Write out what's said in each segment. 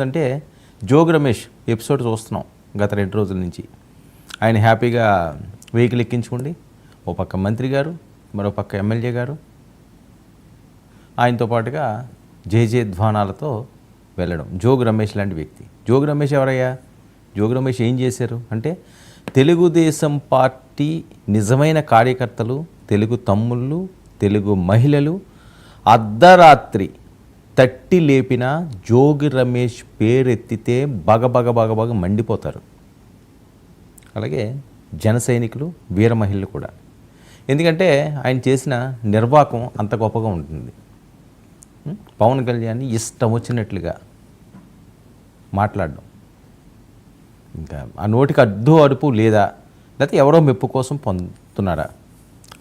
అంటే జోగ్ రమేష్ ఎపిసోడ్ చూస్తున్నాం గత రెండు రోజుల నుంచి. ఆయన హ్యాపీగా వెహికల్ ఎక్కించుకోండి. ఓ పక్క మంత్రి గారు మరో పక్క ఎమ్మెల్యే గారు. ఆయనతో పాటుగా జే ధ్వానాలతో వెళ్ళడం. జోగ్ రమేష్ లాంటి వ్యక్తి. జోగ్ రమేష్ ఎవరయ్యా? జోగ్ రమేష్ ఏం చేశారు? అంటే తెలుగుదేశం పార్టీ నిజమైన కార్యకర్తలు తెలుగు తమ్ముళ్ళు తెలుగు మహిళలు అర్ధరాత్రి తట్టి లేపిన జోగి రమేష్ పేరెత్తితే బగబగ బగబగ మండిపోతారు. అలాగే జన సైనికులు వీర మహిళలు కూడా. ఎందుకంటే ఆయన చేసిన నిర్వాకం అంత గొప్పగా ఉంటుంది. పవన్ కళ్యాణ్ ఇష్టం వచ్చినట్లుగా మాట్లాడడం. ఇంకా ఆ నోటికి అడ్డు అడుపు లేదా? లేకపోతే ఎవరో మెప్పు కోసం పొందుతున్నారా?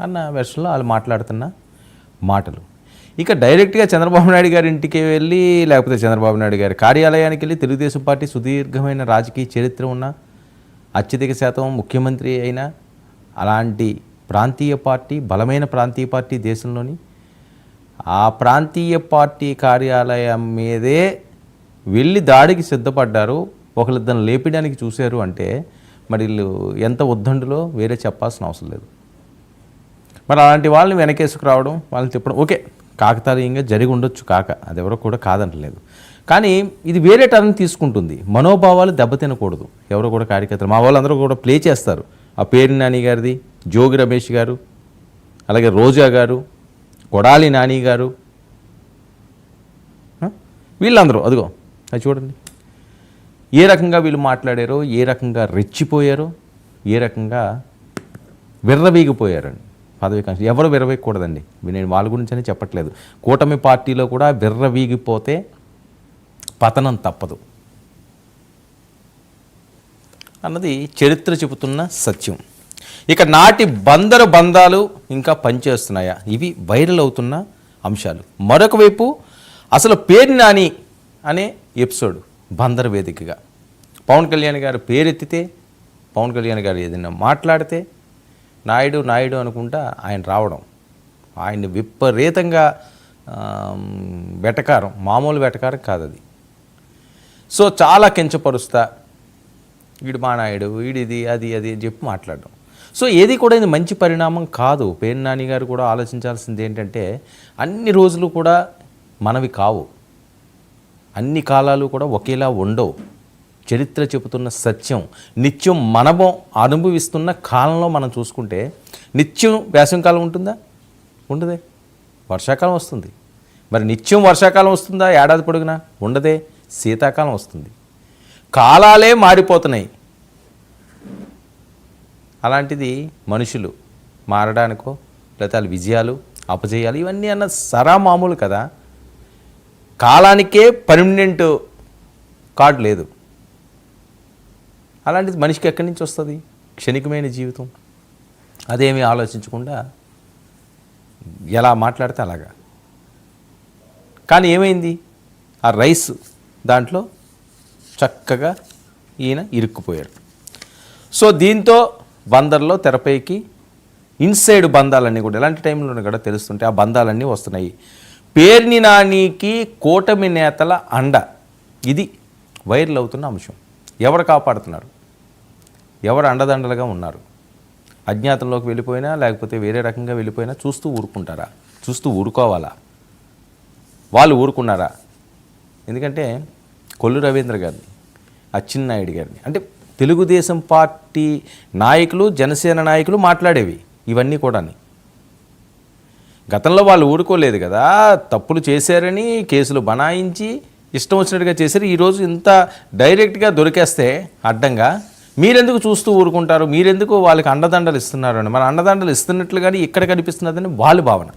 అన్న వెర్షన్లో వాళ్ళు మాట్లాడుతున్న మాటలు. ఇక డైరెక్ట్గా చంద్రబాబు నాయుడు గారి ఇంటికి వెళ్ళి లేకపోతే చంద్రబాబు నాయుడు గారి కార్యాలయానికి వెళ్ళి తెలుగుదేశం పార్టీ సుదీర్ఘమైన రాజకీయ చరిత్ర ఉన్న అత్యధిక శాతం ముఖ్యమంత్రి అయిన అలాంటి ప్రాంతీయ పార్టీ బలమైన ప్రాంతీయ పార్టీ దేశంలోని ఆ ప్రాంతీయ పార్టీ కార్యాలయం మీదే వెళ్ళి దాడికి సిద్ధపడ్డారు. ఒకరిద్దరు లేపడానికి చూశారు అంటే మరి వీళ్ళు ఎంత ఉద్దండులో వేరే చెప్పాల్సిన అవసరం లేదు. మరి అలాంటి వాళ్ళని వెనకేసుకురావడం వాళ్ళని తిప్పడం ఓకే. కాకతాళీయంగా జరిగి ఉండొచ్చు కాక. అది ఎవరో కూడా కాదంటలేదు. కానీ ఇది వేరే టర్న్ తీసుకుంటుంది. మనోభావాలు దెబ్బతినకూడదు ఎవరో కూడా కార్యకర్తలు. మా వాళ్ళందరూ కూడా ప్లే చేస్తారు. ఆ పేరు నాని గారిది జోగి రమేష్ గారు అలాగే రోజా గారు కొడాలి నాని గారు. వీళ్ళందరూ. అదిగో అది చూడండి. ఏ రకంగా వీళ్ళు మాట్లాడారో ఏ రకంగా రెచ్చిపోయారో ఏ రకంగా విర్రవీగిపోయారండి. పదవి కాంక్ష ఎవరు విరవేయకూడదండి. నేను వాళ్ళ గురించనే చెప్పట్లేదు. కూటమి పార్టీలో కూడా విర్రవీగిపోతే పతనం తప్పదు. అన్నది చరిత్ర చెబుతున్న సత్యం. ఇక నాటి బందరు బంధాలు ఇంకా పనిచేస్తున్నాయా? ఇవి వైరల్ అవుతున్న అంశాలు. మరొక వైపు అసలు పేరు నాని అనే ఎపిసోడ్ బందర్ వేదికగా. పవన్ కళ్యాణ్ గారు పేరెత్తితే పవన్ కళ్యాణ్ గారు ఏదైనా మాట్లాడితే నాయుడు నాయుడు అనుకుంటా ఆయన రావడం. ఆయన్ని విపరీతంగా వెటకారం మామూలు వెటకారం కాదు అది సో చాలా కించపరుస్తా. వీడు మా నాయుడు వీడిది అది అది అని చెప్పి మాట్లాడడం. సో ఏది కూడా ఇది మంచి పరిణామం కాదు. పేరు నాని గారు కూడా ఆలోచించాల్సింది ఏంటంటే అన్ని రోజులు కూడా మనవి కావు. అన్ని కాలాలు కూడా ఒకేలా ఉండవు. చరిత్ర చెబుతున్న సత్యం నిత్యం మనము అనుభవిస్తున్న కాలంలో మనం చూసుకుంటే నిత్యం వేసవికాలం ఉంటుందా? ఉండదే. వర్షాకాలం వస్తుంది. మరి నిత్యం వర్షాకాలం వస్తుందా? ఏడాది పొడుగునా? ఉండదే. శీతాకాలం వస్తుంది. కాలాలే మారిపోతున్నాయి. అలాంటిది మనుషులు మారడానికో లేకపోతే వాళ్ళ విజయాలు అపజయాలు ఇవన్నీ అన్న సరా మామూలు కదా. కాలానికే పర్మనెంట్ కార్డు లేదు. అలాంటిది మనిషికి ఎక్కడి నుంచి వస్తుంది? క్షణికమైన జీవితం. అదేమీ ఆలోచించకుండా ఎలా మాట్లాడితే అలాగా. కానీ ఏమైంది? ఆ రైస్ దాంట్లో చక్కగా ఈయన ఇరుక్కుపోయాడు. సో దీంతో బందర్లో తెరపైకి ఇన్సైడ్ బంధాలన్నీ కూడా ఎలాంటి టైంలో కూడా తెలుస్తుంటే ఆ బంధాలన్నీ వస్తున్నాయి. పేర్ని నానికి కూటమి నేతల అండ. ఇది వైరల్ అవుతున్న అంశం. ఎవరు కాపాడుతున్నారు? ఎవరు అండదండలుగా ఉన్నారు? అజ్ఞాతంలోకి వెళ్ళిపోయినా లేకపోతే వేరే రకంగా వెళ్ళిపోయినా చూస్తూ ఊరుకుంటారా? చూస్తూ ఊరుకోవాలా? వాళ్ళు ఊరుకున్నారా? ఎందుకంటే కొల్లు రవీంద్ర గారిని అచ్చెన్నాయుడు గారిని అంటే తెలుగుదేశం పార్టీ నాయకులు జనసేన నాయకులు మాట్లాడేవి ఇవన్నీ కూడా గతంలో వాళ్ళు ఊరుకోలేదు కదా తప్పులు చేశారని కేసులు బనాయించి ఇష్టం వచ్చినట్టుగా చేశారు. ఈరోజు ఇంత డైరెక్ట్గా దొరికేస్తే అడ్డంగా మీరెందుకు చూస్తూ ఊరుకుంటారు? మీరెందుకు వాళ్ళకి అండదండలు ఇస్తున్నారు అని? మన అండదండలు ఇస్తున్నట్లుగానే ఇక్కడ కనిపిస్తున్నదని వాళ్ళ భావన.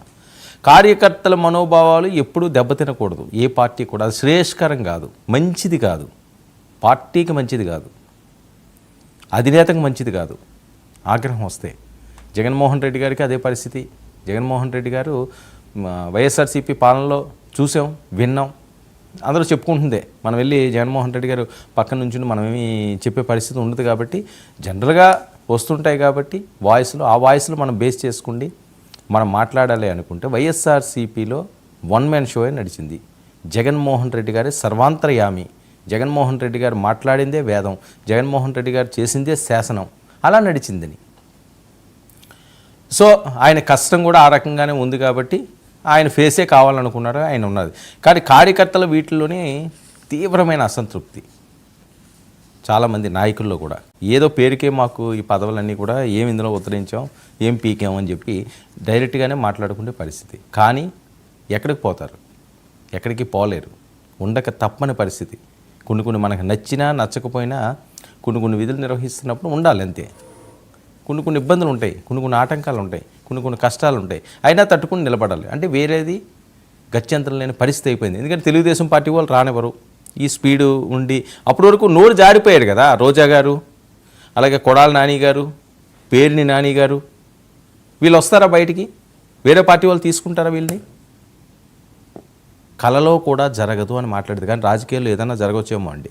కార్యకర్తల మనోభావాలు ఎప్పుడూ దెబ్బతినకూడదు ఏ పార్టీ కూడా. అది శ్రేయస్కరం కాదు. మంచిది కాదు. పార్టీకి మంచిది కాదు. అధినేతకు మంచిది కాదు. ఆగ్రహం వస్తే. జగన్మోహన్ రెడ్డి గారికి అదే పరిస్థితి. జగన్మోహన్ రెడ్డి గారు వైఎస్ఆర్సీపీ పాలనలో చూసాం విన్నాం. అందరూ చెప్పుకుంటుందే. మనం వెళ్ళి జగన్మోహన్ రెడ్డి గారు పక్కన నుంచి మనం చెప్పే పరిస్థితి ఉండదు కాబట్టి జనరల్గా వస్తుంటాయి కాబట్టి వాయిస్లు ఆ వాయిస్లు మనం బేస్ చేసుకుండి మనం మాట్లాడాలి అనుకుంటే వైఎస్ఆర్సీపీలో వన్ మ్యాన్ షో నడిచింది. జగన్మోహన్ రెడ్డి గారి సర్వాంతర్యామి. జగన్మోహన్ రెడ్డి గారు మాట్లాడిందే వేదం. జగన్మోహన్ రెడ్డి గారు చేసిందే శాసనం. అలా నడిచిందని. సో ఆయన కష్టం కూడా ఆ రకంగానే ఉంది కాబట్టి ఆయన ఫేసే కావాలనుకున్నారు ఆయన ఉన్నది. కానీ కార్యకర్తల వీటిలోనే తీవ్రమైన అసంతృప్తి. చాలామంది నాయకుల్లో కూడా. ఏదో పేరుకే మాకు ఈ పదవులన్నీ కూడా ఏం ఇందులో ఉత్తరించాం ఏం పీకాం అని చెప్పి డైరెక్ట్గానే మాట్లాడుకునే పరిస్థితి. కానీ ఎక్కడికి పోతారు? ఎక్కడికి పోలేరు. ఉండక తప్పని పరిస్థితి. కొన్ని కొన్ని మనకు నచ్చినా నచ్చకపోయినా కొన్ని కొన్ని విధులు నిర్వహిస్తున్నప్పుడు ఉండాలి అంతే. కొన్ని కొన్ని ఇబ్బందులు ఉంటాయి. కొన్ని కొన్ని ఆటంకాలు ఉంటాయి. కొన్ని కొన్ని కష్టాలు ఉంటాయి. అయినా తట్టుకుని నిలబడాలి. అంటే వేరేది గత్యంతరం లేని పరిస్థితి అయిపోయింది. ఎందుకంటే తెలుగుదేశం పార్టీ వాళ్ళు రానివ్వరు. ఈ స్పీడు ఉండి అప్పటి వరకు నోరు జారిపోయారు కదా రోజా గారు అలాగే కొడాల నాని గారు పేరుని నాని గారు. వీళ్ళు వస్తారా బయటికి? వేరే పార్టీ వాళ్ళు తీసుకుంటారా వీళ్ళని? కలలో కూడా జరగదు అని మాట్లాడేది. కానీ రాజకీయాల్లో ఏదైనా జరగవచ్చేమో అండి.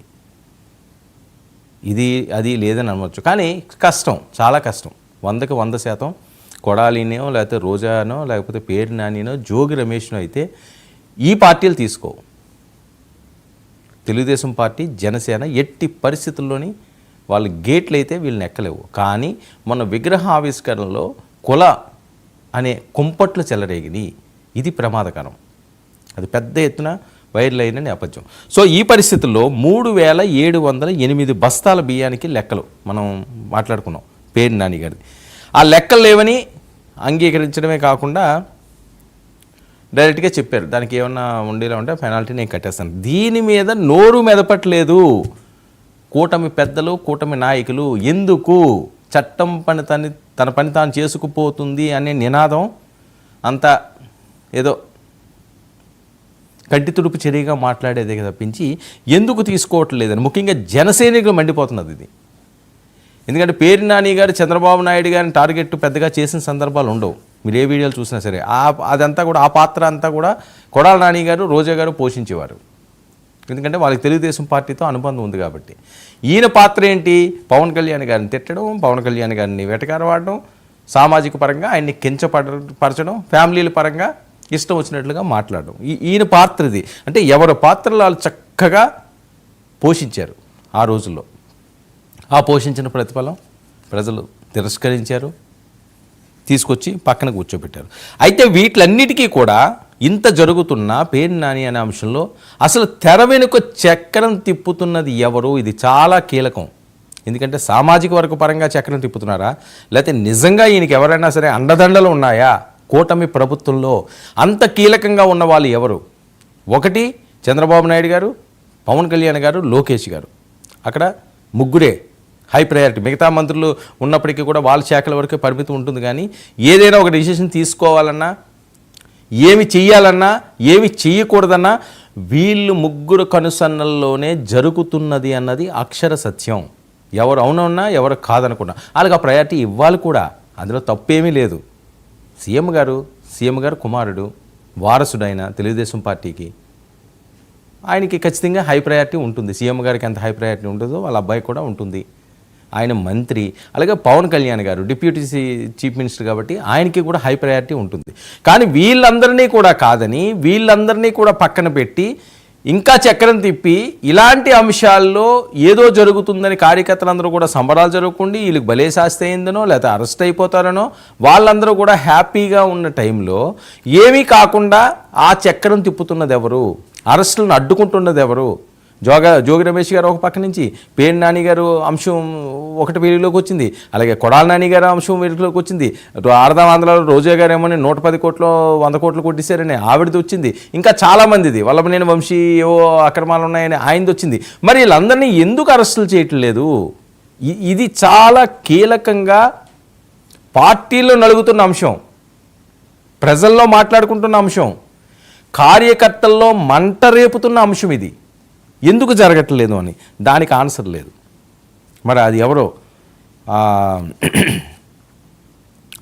ఇది అది లేదని అనవచ్చు. కానీ కష్టం చాలా కష్టం. వందకి వంద శాతం కొడాలినో లేకపోతే రోజానో లేకపోతే పేరు నానినో జోగి రమేష్నో అయితే ఈ పార్టీలు తీసుకోవు తెలుగుదేశం పార్టీ జనసేన ఎట్టి పరిస్థితుల్లోని వాళ్ళు గేట్లు అయితే వీళ్ళని ఎక్కలేవు కానీ మన విగ్రహ ఆవిష్కరణలో కుల అనే కుంపట్లు చెలరేగినాయి. ఇది ప్రమాదకరం. అది పెద్ద ఎత్తున వైర్లైన నేపథ్యం. సో ఈ పరిస్థితుల్లో మూడు వేల ఏడు వందల ఎనిమిది బస్తాల బియ్యానికి లెక్కలు మనం మాట్లాడుకున్నాం. పేరు నాని గారిది. ఆ లెక్కలు లేవని అంగీకరించడమే కాకుండా డైరెక్ట్గా చెప్పారు. దానికి ఏమన్నా ఉండేలా ఉంటే పెనాల్టీ నేను కట్టేస్తాను. దీని మీద నోరు మెదపట్లేదు. కూటమి పెద్దలు కూటమి నాయకులు ఎందుకు చట్టం పని తన తన పని తాను చేసుకుపోతుంది అనే నినాదం అంత ఏదో కంటి తుడుపు చర్యగా మాట్లాడేదే తప్పించి ఎందుకు తీసుకోవట్లేదని? ముఖ్యంగా జనసైనికులు మండిపోతున్నది ఇది. ఎందుకంటే పేరు నాని గారు చంద్రబాబు నాయుడు గారిని టార్గెట్ పెద్దగా చేసిన సందర్భాలు ఉండవు. మీరు ఏ వీడియోలు చూసినా సరే. ఆ అదంతా కూడా ఆ పాత్ర అంతా కూడా కొడాల నాని గారు రోజా గారు పోషించేవారు. ఎందుకంటే వాళ్ళకి తెలుగుదేశం పార్టీతో అనుబంధం ఉంది కాబట్టి. ఈయన పాత్ర ఏంటి? పవన్ కళ్యాణ్ గారిని తిట్టడం పవన్ కళ్యాణ్ గారిని వెటకారవాడడం సామాజిక పరంగా ఆయన్ని కించపడ పరచడం ఫ్యామిలీల పరంగా ఇష్టం వచ్చినట్లుగా మాట్లాడడం. ఈ- ఈయన పాత్ర ఇది అంటే ఎవరి పాత్రలు వాళ్ళు చక్కగా పోషించారు ఆ రోజుల్లో. ఆ పోషించిన ప్రతిఫలం ప్రజలు తిరస్కరించారు తీసుకొచ్చి పక్కన కూర్చోబెట్టారు. అయితే వీటిలన్నిటికీ కూడా ఇంత జరుగుతున్న పేరు నాని అనే అంశంలో అసలు తెర వెనుక చక్రం తిప్పుతున్నది ఎవరు? ఇది చాలా కీలకం. ఎందుకంటే సామాజిక వర్గ పరంగా చక్రం తిప్పుతున్నారా? లేకపోతే నిజంగా ఈయనకి ఎవరైనా సరే అండదండలు ఉన్నాయా? కూటమి ప్రభుత్వంలో అంత కీలకంగా ఉన్న వాళ్ళు ఎవరు? ఒకటి చంద్రబాబు నాయుడు గారు పవన్ కళ్యాణ్ గారు లోకేష్ గారు. అక్కడ ముగ్గురే హై ప్రయారిటీ. మిగతా మంత్రులు ఉన్నప్పటికీ కూడా వాళ్ళ శాఖల వరకే పరిమితం ఉంటుంది కానీ ఏదైనా ఒక డిసిషన్ తీసుకోవాలన్నా ఏమి చెయ్యాలన్నా ఏమి చెయ్యకూడదన్నా వీళ్ళు ముగ్గురు కనుసన్నల్లోనే జరుగుతున్నది అన్నది అక్షర సత్యం. ఎవరు అవునన్నా ఎవరు కాదనుకున్నా. వాళ్ళకి ఆ ప్రయారిటీ ఇవ్వాలి కూడా. అందులో తప్పేమీ లేదు. సీఎం గారు సీఎం గారు కుమారుడు వారసుడైన తెలుగుదేశం పార్టీకి ఆయనకి ఖచ్చితంగా హై ప్రయారిటీ ఉంటుంది. సీఎం గారికి ఎంత హై ప్రయారిటీ ఉంటుందో వాళ్ళ అబ్బాయి కూడా ఉంటుంది. ఆయన మంత్రి అలాగే పవన్ కళ్యాణ్ గారు డిప్యూటీ చీఫ్ మినిస్టర్ కాబట్టి ఆయనకి కూడా హై ప్రయారిటీ ఉంటుంది. కానీ వీళ్ళందరినీ కూడా కాదని వీళ్ళందరినీ కూడా పక్కన పెట్టి ఇంకా చక్రం తిప్పి ఇలాంటి అంశాల్లో ఏదో జరుగుతుందని కార్యకర్తలందరూ కూడా సంబరాలు జరగకుండా వీళ్ళకి భలే శాస్తి అయిందనో లేకపోతే అరెస్ట్ అయిపోతారనో వాళ్ళందరూ కూడా హ్యాపీగా ఉన్న టైంలో ఏమీ కాకుండా ఆ చక్రం తిప్పుతున్నది ఎవరు అరెస్టులను అడ్డుకుంటున్నది ఎవరు జోగ జోగి రమేష్ గారు ఒక పక్క నుంచి పేరు నాని గారు అంశం ఒకటి వీరిలోకి వచ్చింది. అలాగే కొడాల నాని గారు అంశం వీరిలోకి వచ్చింది. ఆడదాం ఆంధ్రలో రోజా గారు ఏమో నూట పది కోట్లు వంద కోట్లు కొట్టిస్తారని ఆవిడది వచ్చింది. ఇంకా చాలామందిది వల్లభనేని వంశీ ఏవో అక్రమాలు ఉన్నాయని ఆయనది వచ్చింది. మరి వీళ్ళందరినీ ఎందుకు అరెస్టులు చేయట్లేదు ఇది చాలా కీలకంగా పార్టీలో నలుగుతున్న అంశం. ప్రజల్లో మాట్లాడుకుంటున్న అంశం. కార్యకర్తల్లో మంట రేపుతున్న అంశం ఇది. ఎందుకు జరగట్లేదు అని? దానికి ఆన్సర్ లేదు. మరి అది ఎవరో?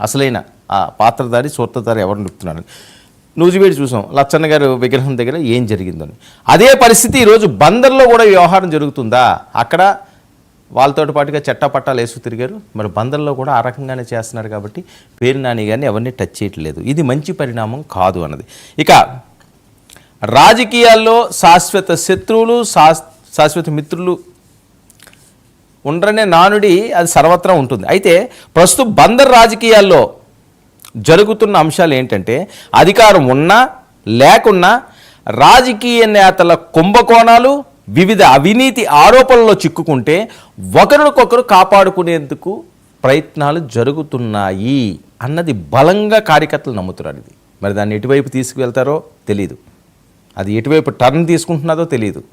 అసలైన ఆ పాత్రధారి సూత్రధారి ఎవరు నిలుపుతున్నాడు నూజివేడి చూసాం. లచ్చన్న గారు విగ్రహం దగ్గర ఏం జరిగిందని. అదే పరిస్థితి ఈరోజు బందర్లో కూడా వ్యవహారం జరుగుతుందా? అక్కడ వాళ్ళతో పాటుగా చట్టపట్టాలు వేసు తిరిగారు. మరి బందర్లో కూడా ఆ రకంగానే చేస్తున్నారు కాబట్టి పేరు నాని గారిని ఎవరిని టచ్ చేయట్లేదు. ఇది మంచి పరిణామం కాదు అన్నది. ఇక రాజకీయాల్లో శాశ్వత శత్రువులు శాశ్వత మిత్రులు ఉండరనే నానుడి అది సర్వత్రా ఉంటుంది. అయితే ప్రస్తుతం బందర్ రాజకీయాల్లో జరుగుతున్న అంశాలు ఏంటంటే అధికారం ఉన్నా లేకున్నా రాజకీయ నేతల కుంభకోణాలు వివిధ అవినీతి ఆరోపణల్లో చిక్కుకుంటే ఒకరికొకరు కాపాడుకునేందుకు ప్రయత్నాలు జరుగుతున్నాయి అన్నది బలంగా కార్యకర్తలు నమ్ముతున్నారు ఇది. మరి దాన్ని ఎటువైపు తీసుకువెళ్తారో తెలియదు అది ఎటువైపు టర్న్ తీసుకుంటున్నదో తెలియదు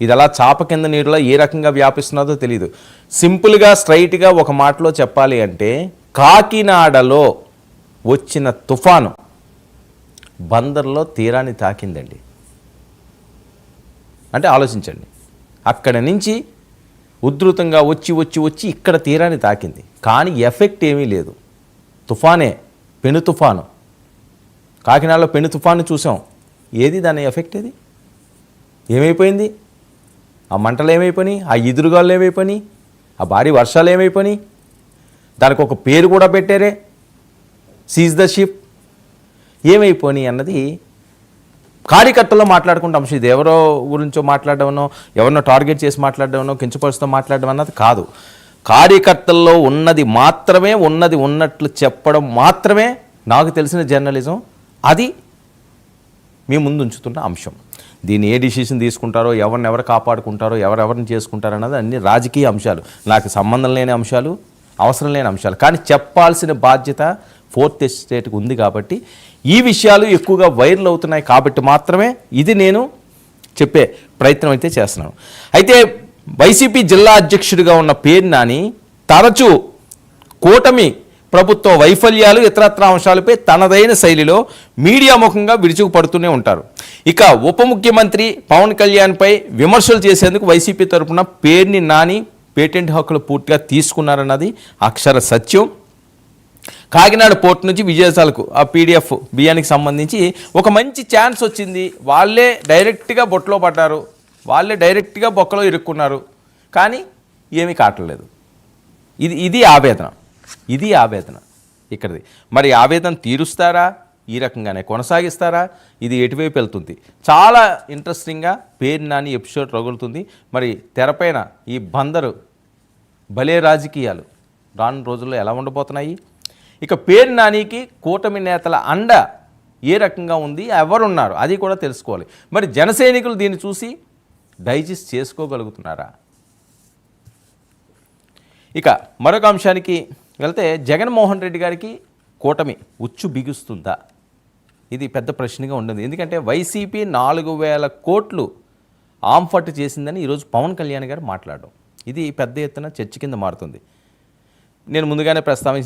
ఇది అలా చాప కింద నీటిలో ఏ రకంగా వ్యాపిస్తున్నదో తెలియదు సింపుల్గా స్ట్రైట్గా ఒక మాటలో చెప్పాలి అంటే కాకినాడలో వచ్చిన తుఫాను బందర్లో తీరాన్ని తాకిందండి. అంటే ఆలోచించండి. అక్కడ నుంచి ఉధృతంగా వచ్చి వచ్చి వచ్చి ఇక్కడ తీరాన్ని తాకింది. కానీ ఎఫెక్ట్ ఏమీ లేదు. తుఫానే పెను తుఫాను. కాకినాడలో పెను తుఫాను చూసాం. ఏది దాని ఎఫెక్ట్ ఏది? ఏమైపోయింది? ఆ మంటలు ఏమైపోయినాయి? ఆ ఎదురుగాళ్ళు ఏమైపోయినాయి? ఆ భారీ వర్షాలు ఏమైపోయినాయి? దానికి ఒక పేరు కూడా పెట్టారే. సీజ్ ద షిప్ ఏమైపోయినాయి అన్నది కార్యకర్తలో మాట్లాడుకుంటే. అంశం ఇది ఎవరో గురించో మాట్లాడమనో ఎవరినో టార్గెట్ చేసి మాట్లాడమనో కించపరుస్తూ మాట్లాడడం అన్నది కాదు. కార్యకర్తల్లో ఉన్నది మాత్రమే ఉన్నది ఉన్నట్లు చెప్పడం మాత్రమే నాకు తెలిసిన జర్నలిజం. అది మీ ముందు ఉంచుతున్న అంశం. దీన్ని ఏ డిసిషన్ తీసుకుంటారో ఎవరిని ఎవరు కాపాడుకుంటారో ఎవరెవరిని చేసుకుంటారో అన్నది అన్ని రాజకీయ అంశాలు. నాకు సంబంధం లేని అంశాలు అవసరం లేని అంశాలు. కానీ చెప్పాల్సిన బాధ్యత ఫోర్త్ ఎస్టేట్కి ఉంది కాబట్టి ఈ విషయాలు ఎక్కువగా వైరల్ అవుతున్నాయి కాబట్టి మాత్రమే ఇది నేను చెప్పే ప్రయత్నం అయితే చేస్తున్నాను. అయితే వైసీపీ జిల్లా అధ్యక్షుడిగా ఉన్న పేరు నాని తరచూ కూటమి ప్రభుత్వ వైఫల్యాలు ఇతరత్ర అంశాలపై తనదైన శైలిలో మీడియా ముఖంగా విరుచుకుపడుతూనే ఉంటారు. ఇక ఉప ముఖ్యమంత్రి పవన్ కళ్యాణ్పై విమర్శలు చేసేందుకు వైసీపీ తరఫున పేరుని నాని పేటెంట్ హక్కులు పూర్తిగా తీసుకున్నారన్నది అక్షర సత్యం. కాకినాడ పోర్ట్ నుంచి విజయసాలకు ఆ పీడిఎఫ్ బియ్యానికి సంబంధించి ఒక మంచి ఛాన్స్ వచ్చింది. వాళ్ళే డైరెక్ట్గా బొట్లో పడ్డారు. వాళ్ళే డైరెక్ట్గా బొక్కలో ఇరుక్కున్నారు. కానీ ఏమీ కావట్లేదు. ఇది ఇది ఆవేదన. ఇది ఆవేదన ఇక్కడిది. మరి ఆవేదన తీరుస్తారా? ఈ రకంగానే కొనసాగిస్తారా? ఇది ఎటువైపు వెళ్తుంది? చాలా ఇంట్రెస్టింగ్గా పేరు నాని ఎపిసోడ్ రగులుతుంది. మరి తెరపైన ఈ బందరు భలే రాజకీయాలు. రాను రోజుల్లో ఎలా ఉండబోతున్నాయి? ఇక పేరు నానికి కూటమి నేతల అండ ఏ రకంగా ఉంది? ఎవరున్నారు? అది కూడా తెలుసుకోవాలి. మరి జనసైనికులు దీన్ని చూసి డైజెస్ట్ చేసుకోగలుగుతున్నారా? ఇక మరొక అంశానికి వెళ్తే జగన్మోహన్ రెడ్డి గారికి కూటమి ఉచ్చు బిగుస్తుందా? ఇది పెద్ద ప్రశ్నగా ఉండదు ఎందుకంటే వైసీపీ నాలుగు వేల కోట్లు ఆంఫట్ చేసిందని ఈరోజు పవన్ కళ్యాణ్ గారు మాట్లాడడం. ఇది పెద్ద ఎత్తున చర్చ కింద మారుతుంది. నేను ముందుగానే ప్రస్తావించిన